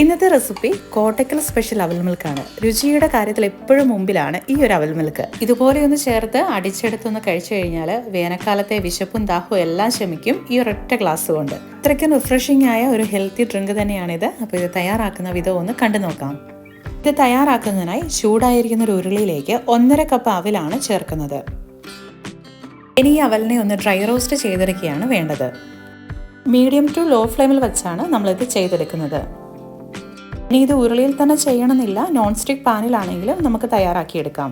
ഇന്നത്തെ recipe Kottakkal special അവൽ മിൽക്കാണ്. രുചിയുടെ കാര്യത്തിൽ എപ്പോഴും മുമ്പിലാണ് ഈ ഒരു അവൽ മിൽക്ക്. ഇതുപോലെ ഒന്ന് ചേർത്ത് അടിച്ചെടുത്തൊന്ന് കഴിച്ചു കഴിഞ്ഞാൽ വേനൽക്കാലത്തെ വിശപ്പും ദാഹവും എല്ലാം ശമിക്കും ഈ ഒരൊറ്റ ഗ്ലാസ് കൊണ്ട്. ഇത്രയ്ക്കും റിഫ്രഷിംഗ് ആയ ഒരു ഹെൽത്തി ഡ്രിങ്ക് തന്നെയാണിത്. അപ്പോൾ ഇത് തയ്യാറാക്കുന്ന വിധം ഒന്ന് കണ്ടു നോക്കാം. ഇത് തയ്യാറാക്കുന്നതിനായി ചൂടായിരിക്കുന്ന ഒരു ഉരുളിയിലേക്ക് ഒന്നര കപ്പ് അവലാണ് ചേർക്കുന്നത്. ഇനി ഈ അവലിനെ ഒന്ന് ഡ്രൈ റോസ്റ്റ് ചെയ്തെടുക്കുകയാണ് വേണ്ടത്. മീഡിയം ടു ലോ ഫ്ലെയിമിൽ വെച്ചാണ് നമ്മളിത് ചെയ്തെടുക്കുന്നത്. ഇനി ഇത് ഉരുളിയിൽ തന്നെ ചെയ്യണമെന്നില്ല. നോൺ സ്റ്റിക്ക് പാനിലാണെങ്കിലും നമുക്ക് തയ്യാറാക്കിയെടുക്കാം.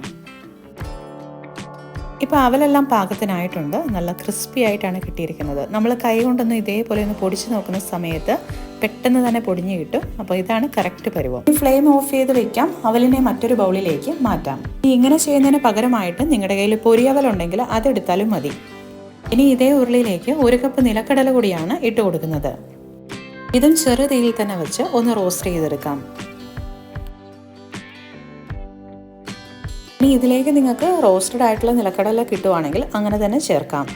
ഇപ്പോൾ അവലെല്ലാം പാകത്തിനായിട്ടുണ്ട്. നല്ല ക്രിസ്പി ആയിട്ടാണ് കിട്ടിയിരിക്കുന്നത്. നമ്മൾ കൈ കൊണ്ടൊന്നും ഇതേപോലെ ഒന്ന് പൊടിച്ച് നോക്കുന്ന സമയത്ത് പെട്ടെന്ന് തന്നെ പൊടിഞ്ഞു കിട്ടും. അപ്പോൾ ഇതാണ് കറക്റ്റ് പരിവം. ഫ്ലെയിം ഓഫ് ചെയ്ത് വെക്കാം. അവലിനെ മറ്റൊരു ബൗളിലേക്ക് മാറ്റാം. ഇങ്ങനെ ചെയ്യുന്നതിന് പകരമായിട്ട് നിങ്ങളുടെ കയ്യിൽ പൊരിയവലുണ്ടെങ്കിൽ അതെടുത്താലും മതി. ഇനി ഇതേ ഉരുളിയിലേക്ക് ഒരു കപ്പ് നിലക്കടല കൂടിയാണ് ഇട്ട് കൊടുക്കുന്നത്. ഇതും ചെറുതീയിൽ തന്നെ വെച്ച് ഒന്ന് റോസ്റ്റ് ചെയ്തെടുക്കാം. ഇനി ഇതിലേക്ക് നിങ്ങൾക്ക് റോസ്റ്റഡ് ആയിട്ടുള്ള നിലക്കടല കിട്ടുവാണെങ്കിൽ അങ്ങനെ തന്നെ ചേർക്കാം.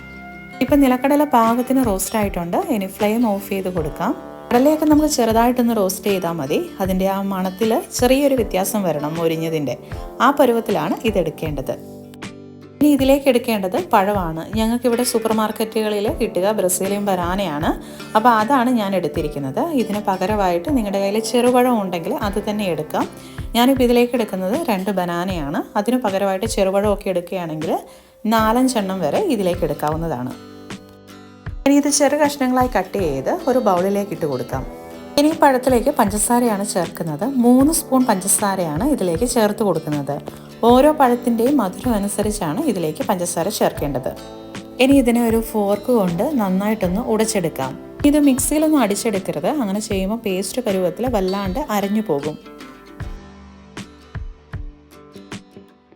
ഇപ്പം നിലക്കടല പാകത്തിന് റോസ്റ്റ് ആയിട്ടുണ്ട്. ഇനി ഫ്ലെയിം ഓഫ് ചെയ്ത് കൊടുക്കാം. കടലയൊക്കെ നമുക്ക് ചെറുതായിട്ടൊന്ന് റോസ്റ്റ് ചെയ്താൽ മതി. അതിന്റെ ആ മണത്തിൽ ചെറിയൊരു വ്യത്യാസം വരണം മൊരിഞ്ഞതിന്റെ. ആ പരുവത്തിലാണ് ഇതെടുക്കേണ്ടത്. ഇനി ഇതിലേക്ക് എടുക്കേണ്ടത് പഴമാണ്. ഞങ്ങൾക്കിവിടെ സൂപ്പർ മാർക്കറ്റുകളിൽ കിട്ടുക ബ്രസീലിയൻ ബനാനയാണ്. അപ്പോൾ അതാണ് ഞാൻ എടുത്തിരിക്കുന്നത്. ഇതിന് പകരമായിട്ട് നിങ്ങളുടെ കയ്യിൽ ചെറുപഴം ഉണ്ടെങ്കിൽ അത് തന്നെ എടുക്കാം. ഞാനിപ്പോൾ ഇതിലേക്ക് എടുക്കുന്നത് രണ്ട് ബനാനയാണ്. അതിന് പകരമായിട്ട് ചെറുപഴമൊക്കെ എടുക്കുകയാണെങ്കിൽ നാലഞ്ചെണ്ണം വരെ ഇതിലേക്ക് എടുക്കാവുന്നതാണ്. ഇനി ഇത് ചെറു കഷ്ണങ്ങളായി കട്ട് ചെയ്ത് ഒരു ബൗളിലേക്ക് ഇട്ട് കൊടുക്കാം. ഇനി പഴത്തിലേക്ക് പഞ്ചസാരയാണ് ചേർക്കുന്നത്. മൂന്ന് സ്പൂൺ പഞ്ചസാരയാണ് ഇതിലേക്ക് ചേർത്ത് കൊടുക്കുന്നത്. ഓരോ പഴത്തിന്റെയും മധുരം അനുസരിച്ചാണ് ഇതിലേക്ക് പഞ്ചസാര ചേർക്കേണ്ടത്. ഇനി ഇതിനെ ഒരു ഫോർക്ക് കൊണ്ട് നന്നായിട്ടൊന്ന് ഉടച്ചെടുക്കാം. ഇത് മിക്സിയിലൊന്നും അടിച്ചെടുക്കരുത്. അങ്ങനെ ചെയ്യുമ്പോൾ പേസ്റ്റ് പരുവത്തിൽ വല്ലാണ്ട് അരഞ്ഞു പോകും.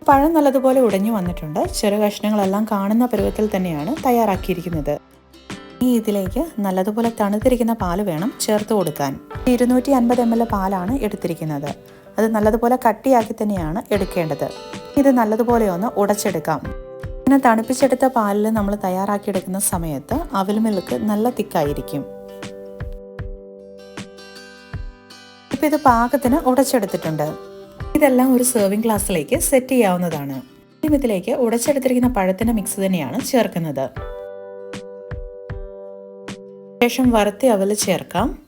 പഴം നല്ലതുപോലെ ഉടഞ്ഞു വന്നിട്ടുണ്ട്. ചെറു കഷ്ണങ്ങളെല്ലാം കാണുന്ന പരുവത്തിൽ തന്നെയാണ് തയ്യാറാക്കിയിരിക്കുന്നത്. ഈ ഇതിലേക്ക് നല്ലതുപോലെ തണുത്തിരിക്കുന്ന പാൽ വേണം ചേർത്ത് കൊടുക്കാൻ. ഇരുന്നൂറ്റി അൻപത് എം എൽ പാലാണ് എടുത്തിരിക്കുന്നത്. അത് നല്ലതുപോലെ കട്ടിയാക്കി തന്നെയാണ് എടുക്കേണ്ടത്. ഇത് നല്ലതുപോലെ ഒന്ന് ഉടച്ചെടുക്കാം. പിന്നെ തണുപ്പിച്ചെടുത്ത പാലിൽ നമ്മൾ തയ്യാറാക്കിയെടുക്കുന്ന സമയത്ത് അവൽ മിൽക്ക് നല്ല തിക്കായിരിക്കും. ഇപ്പം ഇത് പാകത്തിന് ഉടച്ചെടുത്തിട്ടുണ്ട്. ഇതെല്ലാം ഒരു സെർവിങ് ഗ്ലാസ്സിലേക്ക് സെറ്റ് ചെയ്യാവുന്നതാണ്. ഇതിലേക്ക് ഉടച്ചെടുത്തിരിക്കുന്ന പഴത്തിന്റെ മിക്സ് തന്നെയാണ് ചേർക്കുന്നത്. ശേഷം വറുത്തി അവൽ ചേർക്കാം.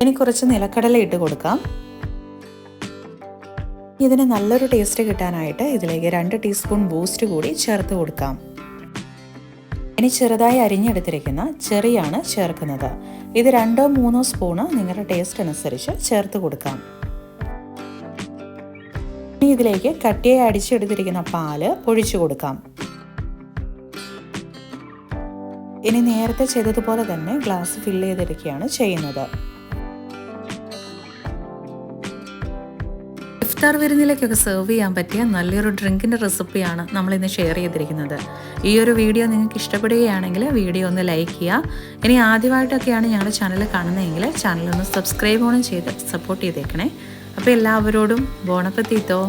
ഇനി കുറച്ച് നിലക്കടല ഇട്ട് കൊടുക്കാം. ഇതിന് നല്ലൊരു ടേസ്റ്റ് കിട്ടാനായിട്ട് ഇതിലേക്ക് രണ്ട് ടീസ്പൂൺ ബൂസ്റ്റ് കൂടി ചേർത്ത് കൊടുക്കാം. ഇനി ചെറുതായി അരിഞ്ഞെടുത്തിരിക്കുന്ന ചെറിയാണ് ചേർക്കുന്നത്. ഇത് രണ്ടോ മൂന്നോ സ്പൂണ് നിങ്ങളുടെ ടേസ്റ്റ് അനുസരിച്ച് ചേർത്ത് കൊടുക്കാം. ഇനി ഇതിലേക്ക് കട്ടിയായി അടിച്ചെടുത്തിരിക്കുന്ന പാൽ ഒഴിച്ചു കൊടുക്കാം. ഇനി നേരത്തെ ചെയ്തതുപോലെ തന്നെ ഗ്ലാസ് ഫില്ല് ചെയ്തിരിക്കുകയാണ് ചെയ്യുന്നത്. ഇഫ്താർ വിരുന്നിലേക്കൊക്കെ സെർവ് ചെയ്യാൻ പറ്റിയ നല്ലൊരു ഡ്രിങ്കിന്റെ റെസിപ്പിയാണ് നമ്മളിന്ന് ഷെയർ ചെയ്തിരിക്കുന്നത്. ഈ ഒരു വീഡിയോ നിങ്ങൾക്ക് ഇഷ്ടപ്പെടുകയാണെങ്കിൽ വീഡിയോ ഒന്ന് ലൈക്ക് ചെയ്യുക. ഇനി ആദ്യമായിട്ടൊക്കെയാണ് ഞങ്ങളുടെ ചാനൽ കാണുന്നതെങ്കിൽ ചാനൽ ഒന്ന് സബ്സ്ക്രൈബ് ഓണം ചെയ്ത് സപ്പോർട്ട് ചെയ്തേക്കണേ. അപ്പോൾ എല്ലാവരോടും ബോണപ്പത്തീത്തോ.